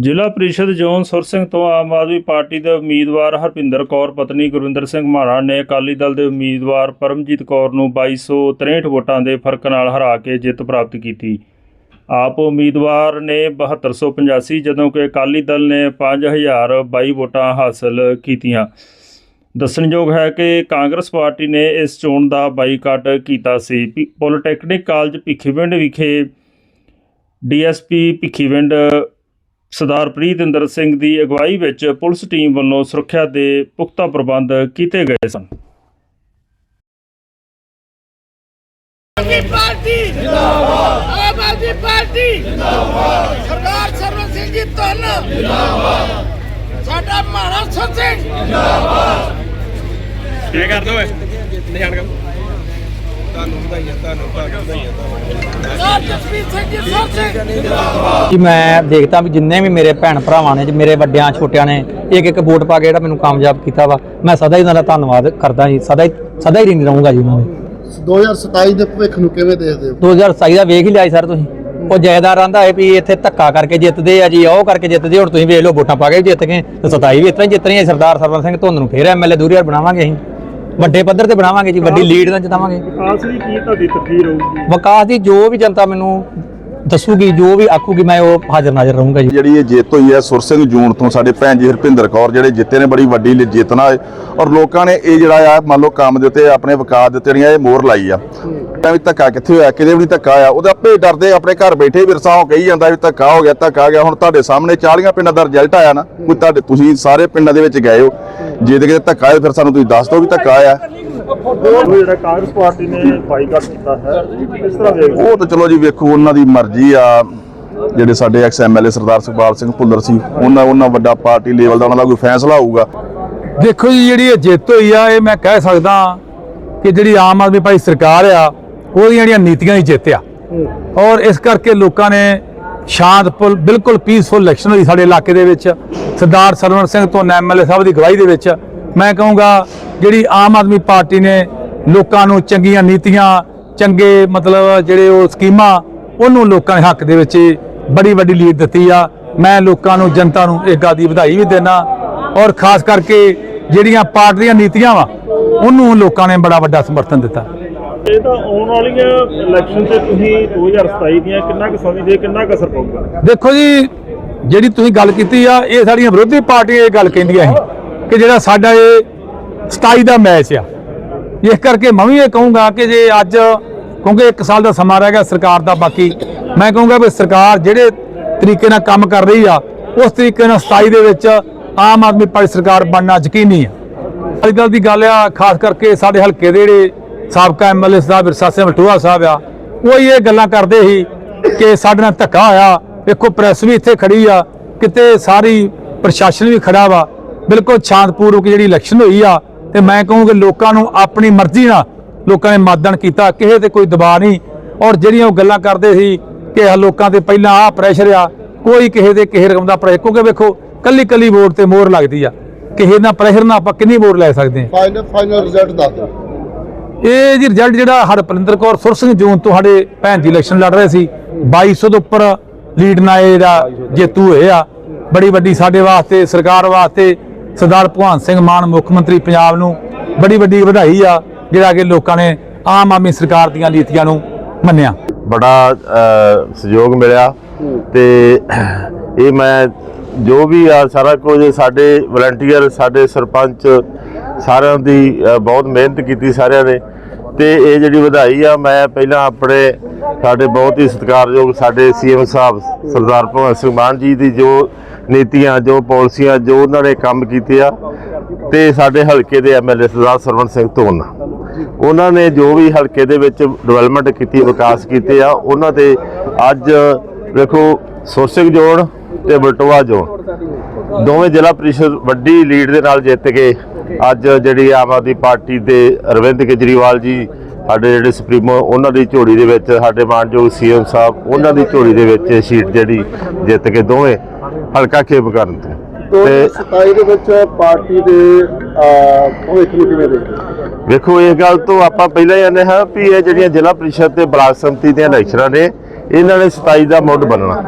ਜ਼ਿਲ੍ਹਾ ਪ੍ਰੀਸ਼ਦ ਜ਼ੋਨ ਸੁਰ ਸਿੰਘ ਤੋਂ ਆਮ ਆਦਮੀ ਪਾਰਟੀ ਦੇ ਉਮੀਦਵਾਰ ਹਰਪਿੰਦਰ ਕੌਰ, ਪਤਨੀ ਗੁਰਵਿੰਦਰ ਸਿੰਘ ਮਾਣਾ ਨੇ ਅਕਾਲੀ ਦਲ ਦੇ ਉਮੀਦਵਾਰ ਪਰਮਜੀਤ ਕੌਰ ਨੂੰ 2263 ਵੋਟਾਂ ਦੇ ਫ਼ਰਕ ਨਾਲ ਹਰਾ ਕੇ ਜਿੱਤ ਪ੍ਰਾਪਤ ਕੀਤੀ। ਆਪ ਉਮੀਦਵਾਰ ਨੇ 7285 ਜਦੋਂ ਕਿ ਅਕਾਲੀ ਦਲ ਨੇ 5022 ਵੋਟਾਂ ਹਾਸਲ ਕੀਤੀਆਂ। ਦੱਸਣਯੋਗ ਹੈ ਕਿ ਕਾਂਗਰਸ ਪਾਰਟੀ ਨੇ ਇਸ ਚੋਣ ਦਾ ਬਾਈਕਾਟ ਕੀਤਾ ਸੀ। ਪੀ- ਪੋਲੀਟੈਕਨਿਕ ਕਾਲਜ ਭਿੱਖੀਵਿੰਡ ਵਿਖੇ ਡੀਐਸਪੀ ਭਿੱਖੀਵਿੰਡ ਸਰਦਾਰ ਪ੍ਰੀਤਿੰਦਰ ਸਿੰਘ ਦੀ ਅਗਵਾਈ ਵਿੱਚ ਪੁਲਿਸ ਟੀਮ ਵੱਲੋਂ ਸੁਰੱਖਿਆ ਦੇ ਪੁਖਤਾ ਪ੍ਰਬੰਧ ਕੀਤੇ ਗਏ ਸਨ। ਪਾਰਟੀ ਜਿੰਦਾਬਾਦ ਆਮ ਆਦਮੀ ਪਾਰਟੀ ਜਿੰਦਾਬਾਦ ਸਰਦਾਰ ਸਰਵਨ ਸਿੰਘ ਜੀ ਧੰਨ। ਜਿੰਦਾਬਾਦ ਸਾਡਾ ਮਹਾਰਾਜ ਸਿੰਘ। ਕੀ ਕਰ ਦੋ ਨਿਸ਼ਾਨ ਕਰ ਤੁਹਾਨੂੰ ਵਧਾਈਆਂ ਤੁਹਾਨੂੰ ਤੁਹਾਨੂੰ ਵਧਾਈਆਂ ਸਰਦਾਰ ਜਸਵੀਰ ਸਿੰਘ ਜੀ ਸੋਹ ਸਿੰਘ ਕਿ ਮੈਂ ਦੇਖਦਾ ਵੀ ਜਿੰਨੇ ਵੀ ਮੇਰੇ ਭੈਣ ਭਰਾਵਾਂ ਨੇ ਜੀ ਮੇਰੇ ਵੱਡਿਆਂ ਛੋਟਿਆਂ ਨੇ ਇੱਕ ਇੱਕ ਵੋਟ ਪਾ ਕੇ ਜਿਹੜਾ ਮੈਨੂੰ ਕਾਮਯਾਬ ਕੀਤਾ ਵਾ ਮੈਂ ਸਦਾ ਹੀ ਉਹਨਾਂ ਦਾ ਧੰਨਵਾਦ ਕਰਦਾ ਜੀ ਸਦਾ ਹੀ ਸਦਾ ਹੀ ਰਿੰਗ ਰਹੂੰਗਾ ਜੀ ਉਹਨਾਂ ਦੇ। 2027 ਦੇ ਭਵਿੱਖ ਨੂੰ ਕਿਵੇਂ ਦੇਖਦੇ ਹੋ? 2027 ਦਾ ਵੇਖ ਹੀ ਲਿਆ ਸਰ ਤੁਸੀਂ। ਉਹ ਜਾਇਦਾਰ ਆਂਦਾ ਹੈ ਵੀ ਇੱਥੇ ਧੱਕਾ ਕਰਕੇ ਜਿੱਤਦੇ ਆ ਜੀ ਉਹ ਕਰਕੇ ਜਿੱਤਦੇ ਹੁਣ ਤੁਸੀਂ ਵੇਖ ਲਓ ਵੋਟਾਂ ਪਾ ਕੇ ਜਿੱਤ ਗਏ। ਤੇ 27 ਵੀ ਇਸ ਤਰ੍ਹਾਂ ਹੀ ਜਿੱਤਣੀ ਹੈ ਸਰਦਾਰ ਸਰਵਨ ਸਿੰਘ ਧੁੰਦ ਨੂੰ ਫੇਰ ਐਮਐਲਏ ਦੂਰੀਵਾਰ ਬਣਾਵਾਂਗੇ ਅਸੀਂ। ਵੱਡੇ ਪੱਧਰ ਤੇ ਬਣਾਵਾਂਗੇ ਜੀ ਵੱਡੀ ਲੀਡ ਨਾਲ ਜਿਤਾਵਾਂਗੇ। ਖਾਸ ਲਈ ਕੀ ਤੁਹਾਡੀ ਤਕਦੀਰ ਹੋਊਗੀ? ਵਿਕਾਸ ਦੀ ਜੋ ਵੀ ਜਨਤਾ ਮੈਨੂੰ ਦੱਸੂਗੀ ਜੋ ਵੀ ਆਖੂਗੀ ਮੈਂ ਉਹ ਹਾਜ਼ਰ ਨਾਜ਼ਰ ਰਹੂੰਗਾ ਜੀ। ਜਿਹੜੀ ਇਹ ਜਿੱਤ ਹੋਈ ਹੈ ਸੁਰ ਸਿੰਘ ਜੂਨ ਤੋਂ ਸਾਡੇ ਭੈਣ ਜੀ ਹਰਪਿੰਦਰ ਕੌਰ ਜਿਹੜੇ ਜਿੱਤੇ ਨੇ ਬੜੀ ਵੱਡੀ ਜਿੱਤ ਨਾਲ। ਔਰ ਲੋਕਾਂ ਨੇ ਇਹ ਜਿਹੜਾ ਆ ਮੰਨ ਲਓ ਕੰਮ ਦੇ ਉੱਤੇ ਆਪਣੇ ਵਿਕਾਸ ਦੇ ਉੱਤੇ ਇਹ ਮੋਹਰ ਲਾਈ ਆ। ਤਾਂ ਵੀ ਧੱਕਾ ਕਿੱਥੇ ਹੋਇਆ ਕਿਤੇ ਵੀ ਨਹੀਂ ਧੱਕਾ ਆ ਉਹਦੇ ਆਪੇ ਡਰਦੇ ਆਪਣੇ ਘਰ ਬੈਠੇ ਵਿਰਸਾ ਉਹ ਕਹੀ ਜਾਂਦਾ ਵੀ ਧੱਕਾ ਹੋ ਗਿਆ ਧੱਕਾ ਆ ਗਿਆ। ਹੁਣ ਤੁਹਾਡੇ ਸਾਹਮਣੇ 40 ਪਿੰਡਾਂ ਦਾ ਰਿਜ਼ਲਟ ਆਇਆ ਨਾ ਕੋਈ ਤੁਹਾਡੇ ਤੁਸੀਂ ਸਾਰੇ ਪਿੰਡਾਂ ਦੇ ਵਿੱਚ ਗਏ ਹੋ। ਜੇ ਤੇ ਕਿਤੇ ਧੱਕਾ ਹੈ ਫਿਰ ਸਾਨੂੰ ਤੁਸੀਂ ਦੱਸ ਦਿਓ ਵੀ ਧੱਕਾ ਆਇਆ ਉਹ ਜਿਹੜਾ ਕਾਂਗਰਸ ਪਾਰਟੀ ਨੇ ਬਾਈਕਾਟ ਕੀਤਾ ਹੈ ਇਸ ਤਰ੍ਹਾਂ ਵੇਖਦੇ ਉਹ ਤਾਂ ਚਲੋ ਜੀ ਵੇਖੋ ਉਹਨਾਂ ਦੀ ਮਰਜ਼ੀ ਆ। ਜਿਹੜੇ ਸਾਡੇ ਐਕਸ ਐਮਐਲਏ ਸਰਦਾਰ ਸੁਖਪਾਲ ਸਿੰਘ ਭੁੱਲਰ ਸੀ ਉਹਨਾਂ ਉਹਨਾਂ ਵੱਡਾ ਪਾਰਟੀ ਲੈਵਲ ਦਾ ਉਹਨਾਂ ਦਾ ਕੋਈ ਫੈਸਲਾ ਹੋਊਗਾ। ਦੇਖੋ ਜੀ ਜਿਹੜੀ ਇਹ ਜਿੱਤ ਹੋਈ ਆ ਇਹ ਮੈਂ ਕਹਿ ਸਕਦਾ ਕਿ ਜਿਹੜੀ ਆਮ ਆਦਮੀ ਪਾਰਟੀ ਸਰਕਾਰ ਆ ਉਹਦੀਆਂ ਜਿਹੜੀਆਂ ਨੀਤੀਆਂ ਦੀ ਜਿੱਤ ਆ। ਔਰ ਇਸ ਕਰਕੇ ਲੋਕਾਂ ਨੇ ਸ਼ਾਂਤਪੁਰ, ਬਿਲਕੁਲ ਪੀਸਫੁਲ ਇਲੈਕਸ਼ਨ ਹੋਈ ਸਾਡੇ ਇਲਾਕੇ ਦੇ ਵਿੱਚ, ਸਰਦਾਰ ਸਰਵਣ ਸਿੰਘ ਤੋਂ ਐਮਐਲਏ ਸਾਹਿਬ ਦੀ ਅਗਵਾਈ ਦੇ ਵਿੱਚ, ਮੈਂ ਕਹੂੰਗਾ ਜਿਹੜੀ ਆਮ ਆਦਮੀ ਪਾਰਟੀ ਨੇ ਲੋਕਾਂ ਨੂੰ ਚੰਗੀਆਂ ਨੀਤੀਆਂ, ਚੰਗੇ ਮਤਲਬ ਜਿਹੜੇ ਉਹ ਸਕੀਮਾਂ, ਉਹਨੂੰ ਲੋਕਾਂ ਦੇ ਹੱਕ ਦੇ ਵਿੱਚ ਬੜੀ ਵੱਡੀ ਲੀਡ ਦਿੱਤੀ ਆ। ਮੈਂ ਲੋਕਾਂ ਨੂੰ, ਜਨਤਾ ਨੂੰ ਇਹ ਗੱਲ ਦੀ ਵਧਾਈ ਵੀ ਦੇਣਾ ਔਰ ਖਾਸ ਕਰਕੇ ਜਿਹੜੀਆਂ ਪਾਰਟੀ ਦੀਆਂ ਨੀਤੀਆਂ ਵਾ, ਉਹਨੂੰ ਲੋਕਾਂ ਨੇ ਬੜਾ ਵੱਡਾ ਸਮਰਥਨ ਦਿੱਤਾ। ਇਹ ਤਾਂ ਆਉਣ ਵਾਲੀਆਂ ਇਲੈਕਸ਼ਨ ਤੇ ਤੁਸੀਂ 2027 ਦੀਆਂ ਕਿੰਨਾ ਕੁ ਸਮਝਦੇ ਕਿੰਨਾ ਕੁ ਅਸਰ ਪਊਗਾ? ਦੇਖੋ ਜੀ, ਜਿਹੜੀ ਤੁਸੀਂ ਗੱਲ ਕੀਤੀ ਆ, ਇਹ ਸਾਡੀਆਂ ਵਿਰੋਧੀ ਪਾਰਟੀਆਂ ਇਹ ਗੱਲ ਕਹਿੰਦੀਆਂ ਸੀ ਕਿ ਜਿਹੜਾ ਸਾਡਾ ਇਹ 27 ਦਾ ਮੈਚ ਆ। ਇਸ ਕਰਕੇ ਮੈਂ ਵੀ ਇਹ ਕਹੂੰਗਾ ਕਿ ਜੇ ਅੱਜ, ਕਿਉਂਕਿ 1 ਸਾਲ ਦਾ ਸਮਾਂ ਰਹਿ ਗਿਆ ਸਰਕਾਰ ਦਾ, ਬਾਕੀ ਮੈਂ ਕਹੂੰਗਾ ਵੀ ਸਰਕਾਰ ਜਿਹੜੇ ਤਰੀਕੇ ਨਾਲ ਕੰਮ ਕਰ ਰਹੀ ਆ, ਉਸ ਤਰੀਕੇ ਨਾਲ 27 ਦੇ ਵਿੱਚ ਆਮ ਆਦਮੀ ਪਾਰਟੀ ਸਰਕਾਰ ਬਣਨਾ ਯਕੀਨੀ ਆ। ਅੱਜ ਕੱਲ੍ਹ ਦੀ ਗੱਲ ਆ, ਖਾਸ ਕਰਕੇ ਸਾਡੇ ਹਲਕੇ ਦੇ ਜਿਹੜੇ ਸਾਬਕਾ ਐਮਐਲਏ ਸਾਹਿਬ, ਵਿਰਸਾ ਸਿੰਘ ਮਲਟੂਆ ਸਾਹਿਬ ਆ, ਉਹ ਇਹ ਗੱਲਾਂ ਕਰਦੇ ਸੀ ਕਿ ਸਾਡੇ ਨਾਲ ਧੱਕਾ ਹੋਇਆ, ਵੇਖੋ ਪ੍ਰੈਸ ਵੀ ਇੱਥੇ ਖੜੀ ਆ, ਕਿਤੇ ਸਾਰੀ ਪ੍ਰਸ਼ਾਸਨ ਵੀ ਖੜਾ ਵਾ, ਬਿਲਕੁਲ ਸ਼ਾਂਤਪੂਰਵਕ ਜਿਹੜੀ ਇਲੈਕਸ਼ਨ ਹੋਈ ਆ, ਤੇ ਮੈਂ ਕਹੂੰਗਾ ਲੋਕਾਂ ਨੂੰ ਆਪਣੀ ਮਰਜ਼ੀ ਨਾਲ ਲੋਕਾਂ ਨੇ ਮਤਦਾਨ ਕੀਤਾ, ਕਿਸੇ ਤੇ ਕੋਈ ਦਬਾਅ ਨਹੀਂ, ਔਰ ਜਿਹੜੀਆਂ ਉਹ ਗੱਲਾਂ ਕਰਦੇ ਸੀ ਕਿ ਆਹ ਲੋਕਾਂ ਤੇ ਪਹਿਲਾਂ ਆਹ ਪ੍ਰੈਸ਼ਰ ਆ, ਕੋਈ ਕਿਸੇ ਦੇ ਕਿਸੇ ਰਕਮ ਦਾ ਪ੍ਰੈਸ਼ਰ ਕਿਉਂਕਿ ਵੇਖੋ ਕੱਲੀ ਕੱਲੀ ਵੋਟ ਤੇ ਮੋਹਰ ਲੱਗਦੀ ਆ, ਕਿਸੇ ਨਾਲ ਪ੍ਰੈਸ਼ਰ ਨਾਲ ਆਪਾਂ ਕਿੰਨੀ ਵੋਟ ਲੈ ਸਕਦੇ ਹਾਂ? ਫਾਈਨਲ ਫਾਈਨਲ ਰਿਜ਼ਲਟ ਦੱਸ ਦਿਓ। ਇਹ ਜੀ ਰਿਜ਼ਲਟ ਜਿਹੜਾ ਹਰਪਲਿੰਦਰ ਕੌਰ ਸੁਰ ਸਿੰਘ ਜੂਨ ਤੋਂ ਸਾਡੇ ਭੈਣ ਜੀ ਇਲੈਕਸ਼ਨ ਲੜ ਰਹੇ ਸੀ 2200 ਦੇ ਉੱਪਰ ਲੀਡ ਨਾਲ ਜਿਹੜਾ ਜੇਤੂ ਹੋਏ ਆ। ਬੜੀ ਵੱਡੀ ਸਾਡੇ ਵਾਸਤੇ ਸਰਕਾਰ ਵਾਸਤੇ ਸਰਦਾਰ ਭਗਵੰਤ ਸਿੰਘ ਮਾਨ ਮੁੱਖ ਮੰਤਰੀ ਪੰਜਾਬ ਨੂੰ ਬੜੀ ਵੱਡੀ ਵਧਾਈ ਆ ਜਿਹੜਾ ਕਿ ਲੋਕਾਂ ਨੇ ਆਮ ਆਦਮੀ ਸਰਕਾਰ ਦੀਆਂ ਨੀਤੀਆਂ ਨੂੰ ਮੰਨਿਆ। ਬੜਾ ਸਹਿਯੋਗ ਮਿਲਿਆ ਤੇ ਇਹ ਮੈਂ ਜੋ ਵੀ ਆ ਸਾਰਾ ਕੁਝ ਸਾਡੇ ਵਲੰਟੀਅਰ ਸਾਡੇ ਸਰਪੰਚ ਸਾਰਿਆਂ ਦੀ ਬਹੁਤ ਮਿਹਨਤ ਕੀਤੀ ਸਾਰਿਆਂ ਨੇ। ਤੇ ਇਹ ਜਿਹੜੀ ਵਧਾਈ ਆ, ਮੈਂ ਪਹਿਲਾਂ ਆਪਣੇ ਸਾਡੇ ਬਹੁਤ ਹੀ ਸਤਿਕਾਰਯੋਗ ਸਾਡੇ ਸੀਐਮ ਸਾਹਿਬ ਸਰਦਾਰ ਭਗਵੰਤ ਸਿੰਘ ਮਾਨ ਜੀ ਦੀ ਜੋ ਨੀਤੀਆਂ, ਜੋ ਪਾਲਿਸੀਆਂ, ਜੋ ਉਹਨਾਂ ਨੇ ਕੰਮ ਕੀਤੇ ਆ ਤੇ ਸਾਡੇ ਹਲਕੇ ਦੇ ਐਮਐਲਏ ਸਰਦਾਰ ਸਰਵਣ ਸਿੰਘ ਧੋਨ। ਉਹਨਾਂ ਨੇ ਜੋ ਵੀ ਹਲਕੇ ਦੇ ਵਿੱਚ ਡਿਵੈਲਪਮੈਂਟ ਕੀਤੀ, ਵਿਕਾਸ ਕੀਤੇ ਆ, ਉਹਨਾਂ ਤੇ ਅੱਜ ਵੇਖੋ ਸੋਸਿੰਗ ਜੋਨ ਤੇ ਬਲਟੋਆ ਜੋਨ ਦੋਵੇਂ ਜ਼ਿਲ੍ਹਾ ਪ੍ਰੀਸ਼ਦ ਵੱਡੀ ਲੀਡ ਦੇ ਨਾਲ ਜਿੱਤ ਕੇ ਅੱਜ ਜਿਹੜੀ ਆਮ ਆਦਮੀ ਪਾਰਟੀ ਦੇ ਅਰਵਿੰਦ ਕੇਜਰੀਵਾਲ ਜੀ ਸਾਡੇ ਜਿਹੜੇ ਸੁਪਰੀਮੋ ਉਹਨਾਂ ਦੀ ਝੋਲੀ ਦੇ ਵਿੱਚ ਸਾਡੇ ਮਾਨਯੋਗ ਸੀਐਮ ਸਾਹਿਬ ਉਹਨਾਂ ਦੀ ਝੋਲੀ ਦੇ ਵਿੱਚ ਸੀਟ ਜਿਹੜੀ ਜਿੱਤ ਕੇ ਦੋਵੇਂ ਹਲਕਾ ਖੇਪ ਕਰਨ ਤੋਂ। ਤੇ 2027 ਦੇ ਵਿੱਚ ਪਾਰਟੀ ਦੇ ਭਵਿੱਖ ਨੂੰ ਕਿਵੇਂ ਦੇਖਦੇ? ਵੇਖੋ ਇਹ ਗੱਲ ਤੋਂ ਆਪਾਂ ਪਹਿਲਾਂ ਹੀ ਆਨੇ ਹਾਂ ਵੀ ਇਹ ਜਿਹੜੀਆਂ ਜ਼ਿਲ੍ਹਾ ਪ੍ਰੀਸ਼ਦ ਤੇ ਬਲਾਕ ਸੰਮਤੀ ਦੀਆਂ ਇਲੈਕਸ਼ਨਾਂ ਨੇ ਇਹਨਾਂ ਨੇ 27 ਦਾ ਮੁੱਢ ਬੰਨਣਾ।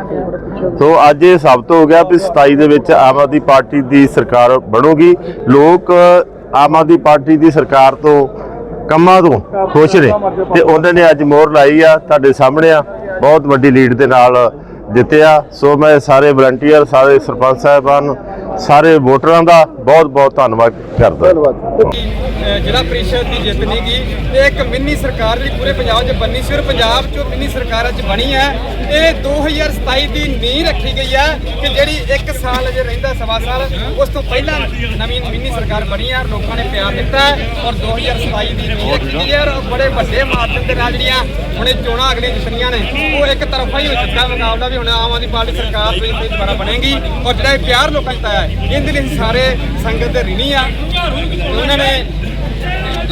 ਸੋ ਅੱਜ ਇਹ ਸਾਬਤ ਹੋ ਗਿਆ ਵੀ 27 ਦੇ ਵਿੱਚ ਆਮ ਆਦਮੀ ਪਾਰਟੀ ਦੀ ਸਰਕਾਰ ਬਣੂਗੀ। ਲੋਕ ਆਮ ਆਦਮੀ ਪਾਰਟੀ ਦੀ ਸਰਕਾਰ ਤੋਂ ਕੰਮਾਂ ਤੋਂ ਖੁਸ਼ ਨੇ ਤੇ ਉਹਨਾਂ ਨੇ ਅੱਜ ਮੋਹਰ ਲਾਈ ਆ ਤੁਹਾਡੇ ਸਾਹਮਣੇ ਆ। ਬਹੁਤ ਵੱਡੀ ਲੀਡ ਦੇ ਨਾਲ ਜਿੱਤਿਆ ਸੋ ਮੈਂ ਸਾਰੇ ਵਲੰਟੀਅਰ ਸਾਰੇ ਸਰਪੰਚ ਸਾਹਿਬਾਨ ਸਾਰੇ ਵੋਟਰਾਂ ਦਾ ਬਹੁਤ ਬਹੁਤ ਧੰਨਵਾਦ ਕਰਦਾ। ਧੰਨਵਾਦ। ਜ਼ਿਲ੍ਹਾ ਪ੍ਰੀਸ਼ਦ ਦੀ ਜਿੱਤ ਨਹੀਂ ਗਈ ਇਹ ਇੱਕ ਮਿੰਨੀ ਸਰਕਾਰ ਜਿਹੜੀ ਪੂਰੇ ਪੰਜਾਬ 'ਚ ਬਣਨੀ ਸੀ ਔਰ ਪੰਜਾਬ 'ਚੋਂ ਮਿੰਨੀ ਸਰਕਾਰ ਅੱਜ ਬਣੀ ਹੈ। ਇਹ 2027 ਦੀ ਨੀਂਹ ਰੱਖੀ ਗਈ ਹੈ ਕਿ ਜਿਹੜੀ 1 ਸਾਲ ਅਜੇ ਰਹਿੰਦਾ ਸਵਾ ਸਾਲ, ਉਸ ਤੋਂ ਪਹਿਲਾਂ ਨਵੀਂ ਮਿੰਨੀ ਸਰਕਾਰ ਬਣੀ ਹੈ, ਲੋਕਾਂ ਨੇ ਪਿਆਰ ਦਿੱਤਾ ਹੈ ਔਰ 2027 ਦੀ ਨੀਂਹ ਰੱਖੀ ਗਈ ਹੈ ਔਰ ਬੜੇ ਵੱਡੇ ਮਾਰਜਨ ਦੇ ਨਾਲ ਜਿਹੜੀਆਂ ਹੁਣੇ ਚੋਣਾਂ ਅਗਲੀਆਂ ਜਿੱਤਣੀਆਂ ਨੇ, ਉਹ ਇੱਕ ਤਰਫਾ ਹੀ ਹੋ ਚੁੱਕਾ ਮੁਕਾਬਲਾ ਵੀ ਹੁਣ ਆਮ ਆਦਮੀ ਪਾਰਟੀ ਸਰਕਾਰ ਤੋਂ ਹੀ ਦੁਬਾਰਾ ਬਣੇਗੀ ਔਰ ਜਿਹੜਾ ਇਹ ਪਿਆਰ ਲੋਕਾਂ 'ਚ ਪਾਇਆ ਹੈ, ਇਹਦੇ ਲਈ ਸਾਰੇ ਸੰਗਤ ਦੇ ਰਿਣੀ ਆ। ਉਹਨਾਂ ਨੇ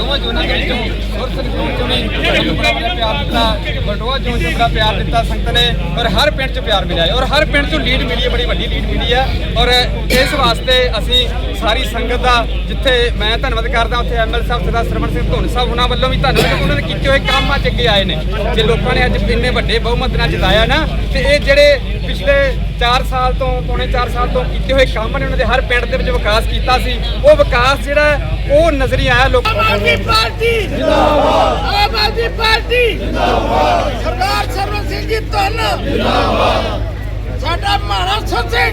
ਦੋਵਾਂ ਜੋਨਾਂ ਦੇ ਵਿੱਚੋਂ ਸੁਰਸਰ ਜੋਨ ਚੋਂ ਵੀ ਸਾਨੂੰ ਬੜਾ ਪਿਆਰ ਦਿੱਤਾ ਬਟੋਆ ਜੋਨ ਚੋਂ ਬੜਾ ਪਿਆਰ ਦਿੱਤਾ ਸੰਗਤ ਨੇ ਔਰ ਹਰ ਪਿੰਡ 'ਚ ਪਿਆਰ ਮਿਲਿਆ ਔਰ ਹਰ ਪਿੰਡ 'ਚੋਂ ਲੀਡ ਮਿਲੀ ਹੈ, ਬੜੀ ਵੱਡੀ ਲੀਡ ਮਿਲੀ ਹੈ ਔਰ ਇਸ ਵਾਸਤੇ ਅਸੀਂ ਸਾਰੀ ਸੰਗਤ ਦਾ, ਜਿੱਥੇ ਮੈਂ ਧੰਨਵਾਦ ਕਰਦਾ, ਉੱਥੇ ਐਮਐਲ ਸਾਹਿਬ, ਸਰਦਾਰ ਸਰਵਣ ਸਿੰਘ ਧੁੰਨ ਸਾਹਿਬ ਉਹਨਾਂ ਵੱਲੋਂ ਵੀ ਧੰਨਵਾਦ ਉਹਨਾਂ ਨੇ ਕੀਤੇ ਹੋਏ ਕੰਮ ਅੱਜ ਅੱਗੇ ਆਏ ਨੇ। ਜੇ ਲੋਕਾਂ ਨੇ ਅੱਜ ਇੰਨੇ ਵੱਡੇ ਬਹੁਮਤ ਨਾਲ ਜਿਤਾਇਆ ਨਾ, ਤੇ ਇਹ ਜਿਹੜੇ ਪਿਛਲੇ 4 ਸਾਲ ਤੋਂ, ਪੌਣੇ 4 ਸਾਲ ਤੋਂ ਕੀਤੇ ਹੋਏ ਕੰਮ ਨੇ, ਉਹਨਾਂ ਦੇ ਹਰ ਪਿੰਡ ਦੇ ਵਿੱਚ ਵਿਕਾਸ ਕੀਤਾ ਸੀ। ਉਹ ਵਿਕਾਸ ਜਿਹੜਾ ਉਹ ਨਜ਼ਰੀ ਆਇਆ ਲੋਕਾਂ ਆਮ ਆਦਮੀ ਪਾਰਟੀ! ਜਿੰਦਾਬਾਦ ਆਮ ਆਦਮੀ ਪਾਰਟੀ! ਜਿੰਦਾਬਾਦ ਸਰਦਾਰ ਸਰਵਨ ਸਿੰਘ ਜੀ ਧੰਨ! ਜਿੰਦਾਬਾਦ ਸਾਡਾ ਮਹਾਰਾ ਸਿੰਘ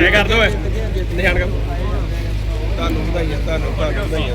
ਕੀ ਕਰ ਦੋ ਨਿਸ਼ਾਨ ਕਰ ਤੁਹਾਨੂੰ ਵਧਾਈਆਂ ਤੁਹਾਨੂੰ ਤੁਹਾਨੂੰ ਵਧਾਈਆਂ